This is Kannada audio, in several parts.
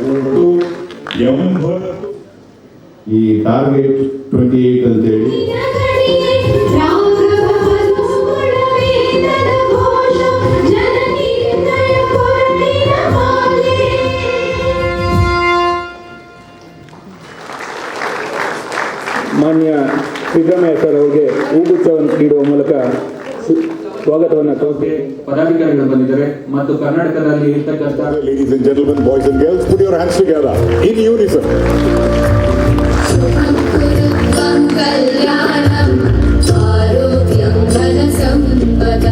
ತಗೊಂಡು ಎಂಬತ್ತು ಈ ಟಾರ್ಗೆಟ್ ಟ್ವೆಂಟಿ ಏಟ್ ಅಂತೇಳಿ. ಮಾನ್ಯ ಸಿದ್ದರಾಮಯ್ಯ ಸರ್ ಅವರಿಗೆ ಹೂಗುಚ್ಛವನ್ನು ನೀಡುವ ಮೂಲಕ ಸ್ವಾಗತವನ್ನು ಕೋರಿ ಪದಾಧಿಕಾರಿಗಳು ಬಂದಿದ್ದಾರೆ ಮತ್ತು ಕರ್ನಾಟಕದಲ್ಲಿ ಇರ್ತಕ್ಕಂಥ ladies and gentleman boys and girls put your hands together in unison ಕಲ್ಯಾಣಂ ಆರೋಗ್ಯಂ ಧನ ಸಂಪದ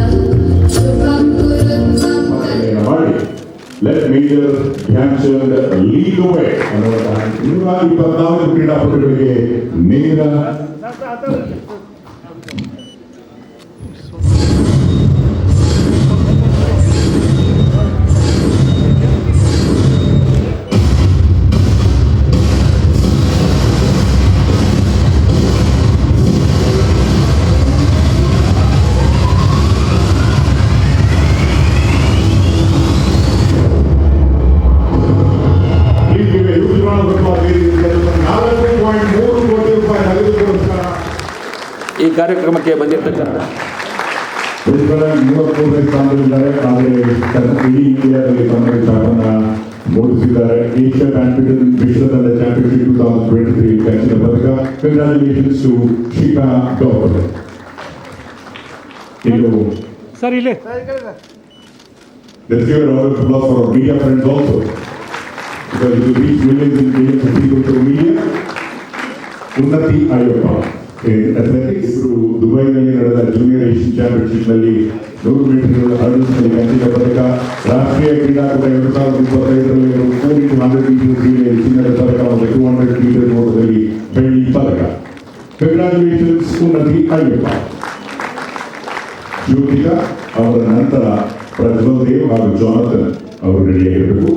ಶುಭಂ let Major Dhyan Chand lead away ಅನ್ನುವಂತಹ ನೂರ ಇಪ್ಪತ್ನಾಲ್ಕು ಕ್ರೀಡಾಪಟುಗಳಿಗೆ ನೇರ ಈ ಕಾರ್ಯಕ್ರಮಕ್ಕೆ ಬಂದಿರತಕ್ಕಂಥ ಪುರುಷರ ಮೂವತ್ಮೂರನೇ ಸ್ಥಾನದಲ್ಲಿದ್ದಾರೆ ಆದರೆ ಕರ್ನಾಟಕ ಇಡೀ ಇಂಡಿಯಾದಲ್ಲಿ ತಮ್ಮ ಛಾಪನ್ನ ಮೂಡಿಸಿದ್ದಾರೆ ಏಷ್ಯಾ ಬ್ಯಾಡ್ಮಿಂಟನ್ ವಿಶ್ವದ championship two thousand twenty three ಕಂಚಿನ ಪದಕ ಕಂಗ್ರಾಚುಲೇಷನ್ಸ್ ಟು ಶಿಖಾ ಗೌರ್ ಇದು ಸರ್ ಇಲ್ಲಿ Let's give a round of applause for our media friends also. Because it will reach millions and millions of people through media. ಉನ್ನತಿ ಆಯೋಗ Athletics ದುಬೈನಲ್ಲಿ ನಡೆದ ಜೂನಿಯರ್ ಏಷ್ಯನ್ ಚಾಂಪಿಯನ್ಶಿಪ್ನಲ್ಲಿ ನೂರು ಮೀಟರ್ ಹರ್ಡಲ್ಸ್ನಲ್ಲಿ ಕಂಚಿನ ಪದಕ ರಾಷ್ಟ್ರೀಯ ಕ್ರೀಡಾಕೂಟ ಎರಡು ಸಾವಿರದ ಇಪ್ಪತ್ತೈದರಲ್ಲಿ ಫೋರ್ ಇಂಟು ಹಂಡ್ರೆಡ್ ಮೀಟರ್ ಕ್ರೀಡೆಯಲ್ಲಿ ಚಿನ್ನದ ಪದಕ ಮತ್ತು ಟೂ ಹಂಡ್ರೆಡ್ ಮೀಟರ್ ಬೆಳ್ಳಿ ಪದಕ. ಕಂಗ್ರಾಚುಲೇಷನ್ಸ್ ಉನ್ನತಿ ಅಯ್ಯಪ್ಪ ಜ್ಯೋತಿಕಾ ಅವರ ನಂತರ ಪ್ರಜ್ವಲ್ ದೇವ್ ಹಾಗೂ ಜಾನಥನ್ ಅವರು ರೆಡಿಯಾಗಿರಬೇಕು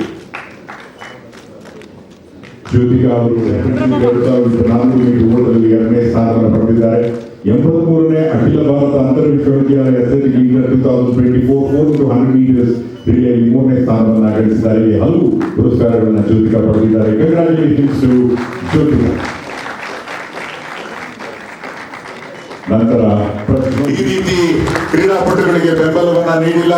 ಜ್ಯೋತಿಕಾ ಅವರು ಎರಡು ಸಾವಿರದ ಮೀಟರ್ ಓಟದಲ್ಲಿ ಎರಡನೇ ಸ್ಥಾನವನ್ನು ಪಡೆದಿದ್ದಾರೆ. ಎಂಬತ್ಮೂರನೇ ಅಖಿಲ ಭಾರತ ಅಂತರ ವಿಶ್ವವಿದ್ಯಾಲಯ two thousand twenty four four to hundred metres ರಿಲೆಯಲ್ಲಿ ಮೂರನೇ ಸ್ಥಾನವನ್ನು ಗಳಿಸಿದ್ದಾರೆ. ಹಲವು ಪುರಸ್ಕಾರಗಳನ್ನು ಜ್ಯೋತಿಕಾ ಪಡೆದಿದ್ದಾರೆ. Congratulations to Jyothika. ನಂತರ ಈ ರೀತಿ ಕ್ರೀಡಾಪಟುಗಳಿಗೆ ಬೆಂಬಲವನ್ನ ನೀಡಿಲ್ಲ.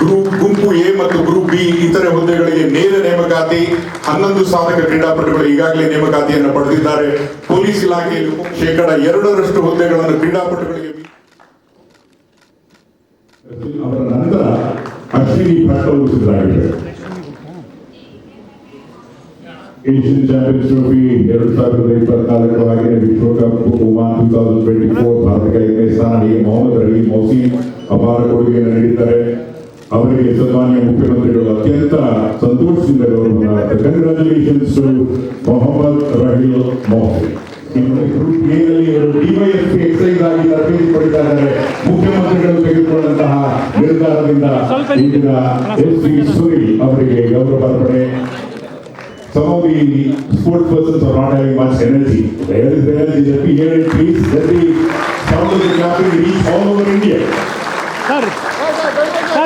ಗ್ರೂಪ್ ಗುಂಪು ಎ ಮತ್ತು ಗ್ರೂಪ್ ಬಿ ಇತರೆ ಹುದ್ದೆಗಳಿಗೆ ನೇರ ನೇಮಕಾತಿ ಹನ್ನೊಂದು ಸಾಧಕ ಕ್ರೀಡಾಪಟುಗಳು ಈಗಾಗಲೇ ನೇಮಕಾತಿಯನ್ನು ಪಡೆದಿದ್ದಾರೆ. ಪೊಲೀಸ್ ಇಲಾಖೆಯಲ್ಲಿ ಶೇಕಡ ಎರಡರಷ್ಟು ಹುದ್ದೆಗಳನ್ನು ಕ್ರೀಡಾಪಟುಗಳಿಗೆ ಅವರ ನಂತರ ಅಶ್ವಿನಿ ಭಟ್ ಅವರು ಏಷ್ಯನ್ ಚಾಂಪಿಯನ್ಸ್ ಟ್ರೋಫಿ ಎರಡು ಸಾವಿರದ ಇಪ್ಪತ್ನಾಲ್ಕರ ಆಗಿನ ವಿಶ್ವಕಪ್ Oman two thousand twenty four ಭಾರತಕ್ಕೆ ಐದನೇ ಸ್ಥಾನ ಮೊಹಮ್ಮದ್ ರಹೀಂ ಮೌಸಿ ಅಪಾರ ಕೊಡುಗೆಯನ್ನು ನೀಡಿದ್ದಾರೆ. ಅವರಿಗೆ ಸನ್ಮಾನ್ಯ ಮುಖ್ಯಮಂತ್ರಿಗಳು ಅತ್ಯಂತ ಸಂತೋಷದಿಂದ ಗೌರವ ಕಂಗ್ರಾಚುಲೇಷನ್ಸ್ ಮೊಹಮ್ಮದ್ ರಹೀಲ್ ಮೊಹಮ್ಮದ್ ಇನ್ನು ಡಿವೈಎಸ್ಪಿ ಎಕ್ಸೈಸ್ ಆಗಿ ತರಬೇತಿ ಪಡಿತಾ ಮುಖ್ಯಮಂತ್ರಿಗಳು ತೆಗೆದುಕೊಂಡಂತಹ ನಿರ್ಧಾರದಿಂದ ಇಂದಿನ ಎಸ್ ಸಿ ಸುರಿ ಅವರಿಗೆ ಗೌರವ ಅರ್ಪಣೆ some of the sports persons are not having much energy. There is energy, let me hear it please, let the sound of the clapping reach all over India.